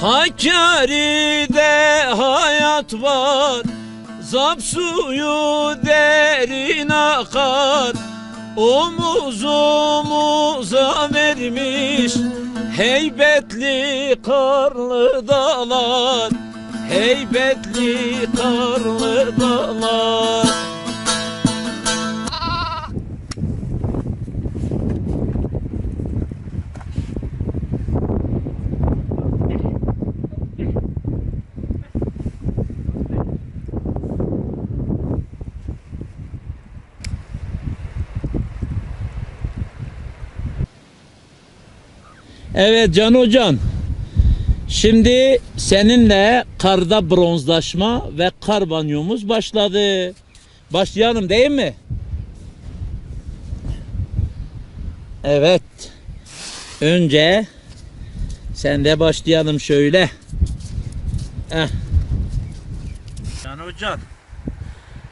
Hakkari'de hayat var Zap suyu derin akar Omuz omuza vermiş Heybetli karlı dağlar. Heybetli karlı dağlar Evet Can Hocam. Şimdi seninle karda bronzlaşma ve kar banyomuz başladı. Başlayalım değil mi? Evet. Önce sen de başlayalım şöyle. Eh. Can Hocam.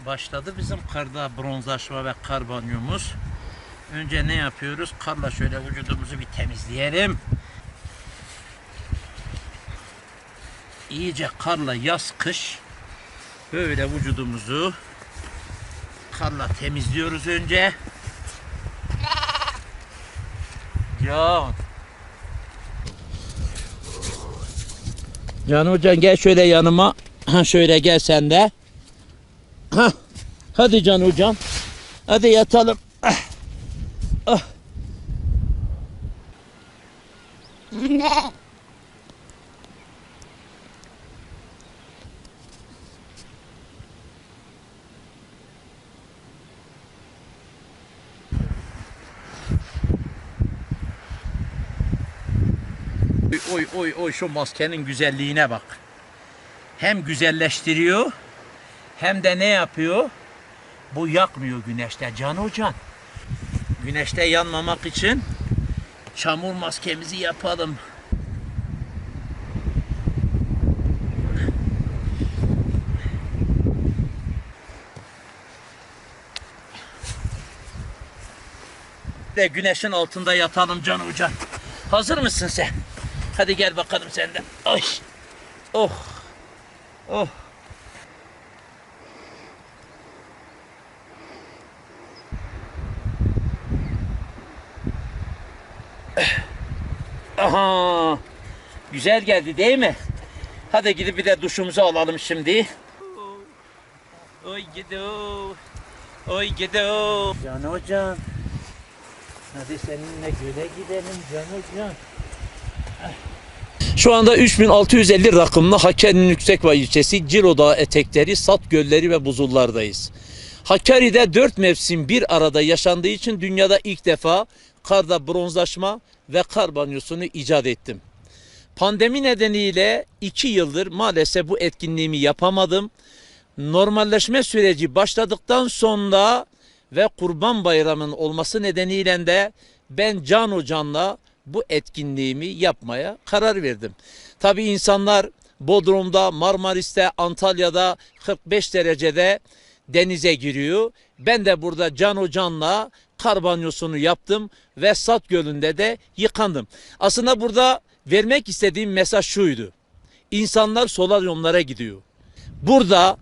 Başladı bizim karda bronzlaşma ve kar banyomuz. Önce ne yapıyoruz? Karla şöyle vücudumuzu bir temizleyelim. İyice karla yaz kış böyle vücudumuzu karla temizliyoruz önce. Can. Can hocam gel şöyle yanıma. Ha şöyle gel sen de. Ha. Hadi Can hocam. Hadi yatalım. Oy oy oy oy şu maskenin güzelliğine bak. Hem güzelleştiriyor hem de ne yapıyor? Bu yakmıyor güneşte can hocan. Güneşte yanmamak için çamur maskemizi yapalım. De güneşin altında yatalım can hocan. Hazır mısın sen? Hadi gel bakalım sen de. Ay. Oh. Oh. Aha. Güzel geldi değil mi? Hadi gidip bir de duşumuzu alalım şimdi. Oy gido. Oy gido. Can hocam. Hadi seninle göle gidelim Can hocam. Şu anda 3650 rakımlı Hakkari'nin Yüksekbay ilçesi Ciro Dağı etekleri, Sat gölleri ve buzullardayız. Hakkari'de dört mevsim bir arada yaşandığı için dünyada ilk defa karda bronzlaşma ve kar banyosunu icat ettim. Pandemi nedeniyle iki yıldır maalesef bu etkinliğimi yapamadım. Normalleşme süreci başladıktan sonra ve Kurban Bayramı'nın olması nedeniyle de ben Can Hocam'la bu etkinliğimi yapmaya karar verdim. Tabii insanlar Bodrum'da, Marmaris'te, Antalya'da 45 derecede denize giriyor. Ben de burada Can Hocam'la kar banyosunu yaptım ve Sat Gölü'nde de yıkandım. Aslında burada vermek istediğim mesaj şuydu. İnsanlar solaryumlara gidiyor. Burada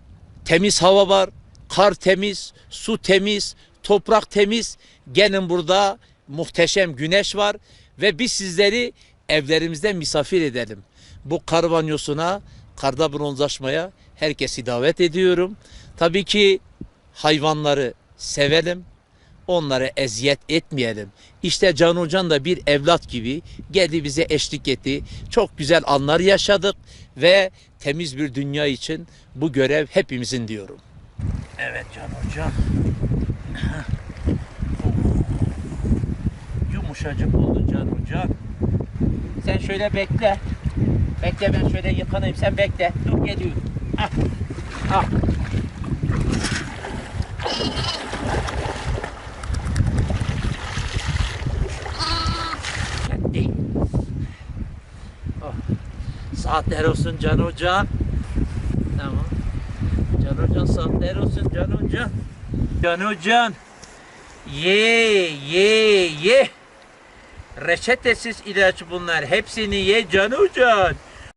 temiz hava var, kar temiz, su temiz, toprak temiz. Gelin burada muhteşem güneş var ve biz sizleri evlerimizde misafir edelim. Bu kar banyosuna, karda bronzlaşmaya herkesi davet ediyorum. Tabii ki hayvanları sevelim. Onlara eziyet etmeyelim. İşte Can Hocan da bir evlat gibi geldi bize eşlik etti. Çok güzel anlar yaşadık ve temiz bir dünya için bu görev hepimizin diyorum. Evet Can Hocam. Yumuşacık oldu Can Hocam. Sen şöyle bekle. Bekle ben şöyle yıkanayım. Sen bekle. Dur geliyorum. Ah. Ah. Saatler olsun Can Hoca. Tamam. Can Hocan saatler olsun Can Hoca. Can Hocan. Ye ye ye. Reçetesiz ilaç bunlar. Hepsini ye Can Hocan.